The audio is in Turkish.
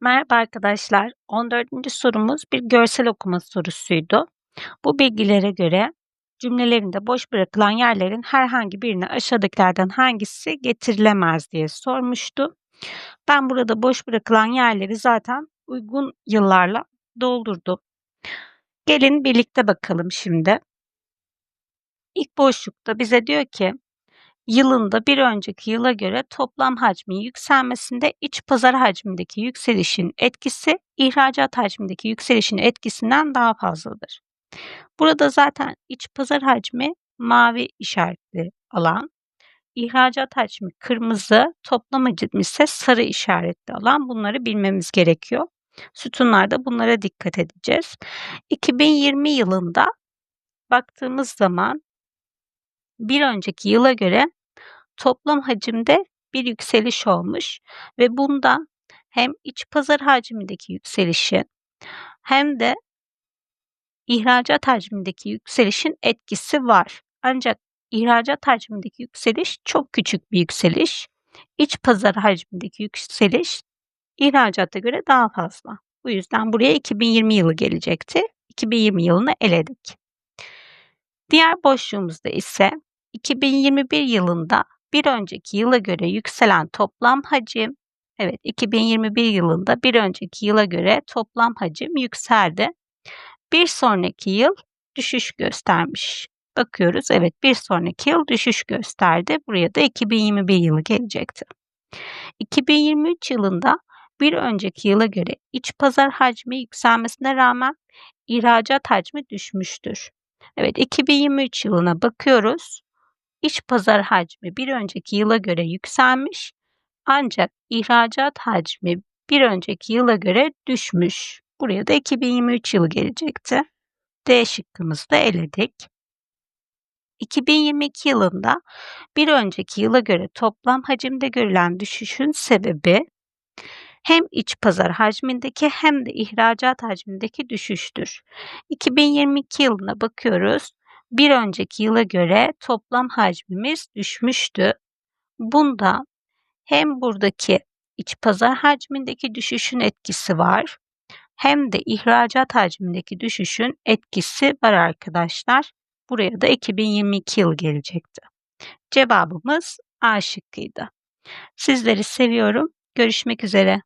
Merhaba arkadaşlar. 14. sorumuz bir görsel okuma sorusuydu. Bu bilgilere göre cümlelerinde boş bırakılan yerlerin herhangi birine aşağıdakilerden hangisi getirilemez diye sormuştu. Ben burada boş bırakılan yerleri zaten uygun yıllarla doldurdum. Gelin birlikte bakalım şimdi. İlk boşlukta bize diyor ki yılında bir önceki yıla göre toplam hacmin yükselmesinde iç pazar hacmindeki yükselişin etkisi ihracat hacmindeki yükselişin etkisinden daha fazladır. Burada zaten iç pazar hacmi mavi işaretli alan, ihracat hacmi kırmızı, toplam hacim ise sarı işaretli alan. Bunları bilmemiz gerekiyor. Sütunlarda bunlara dikkat edeceğiz. 2020 yılında baktığımız zaman bir önceki yıla göre toplam hacimde bir yükseliş olmuş ve bunda hem iç pazar hacmindeki yükselişi hem de ihracat hacmindeki yükselişin etkisi var. Ancak ihracat hacmindeki yükseliş çok küçük bir yükseliş. İç pazar hacmindeki yükseliş ihracata göre daha fazla. Bu yüzden buraya 2020 yılı gelecekti. 2020 yılını eledik. Diğer boşluğumuzda ise 2021 yılında bir önceki yıla göre yükselen toplam hacim, evet 2021 yılında bir önceki yıla göre toplam hacim yükseldi. Bir sonraki yıl düşüş göstermiş. Bakıyoruz evet bir sonraki yıl düşüş gösterdi. Buraya da 2021 yılı gelecekti. 2023 yılında bir önceki yıla göre iç pazar hacmi yükselmesine rağmen ihracat hacmi düşmüştür. Evet 2023 yılına bakıyoruz. İç pazar hacmi bir önceki yıla göre yükselmiş ancak ihracat hacmi bir önceki yıla göre düşmüş. Buraya da 2023 yılı gelecekti. D şıkkımızı da eledik. 2022 yılında bir önceki yıla göre toplam hacimde görülen düşüşün sebebi hem iç pazar hacmindeki hem de ihracat hacmindeki düşüştür. 2022 yılına bakıyoruz. Bir önceki yıla göre toplam hacmimiz düşmüştü. Bunda hem buradaki iç pazar hacmindeki düşüşün etkisi var hem de ihracat hacmindeki düşüşün etkisi var arkadaşlar. Buraya da 2022 yıl gelecekti. Cevabımız A şıkkıydı. Sizleri seviyorum. Görüşmek üzere.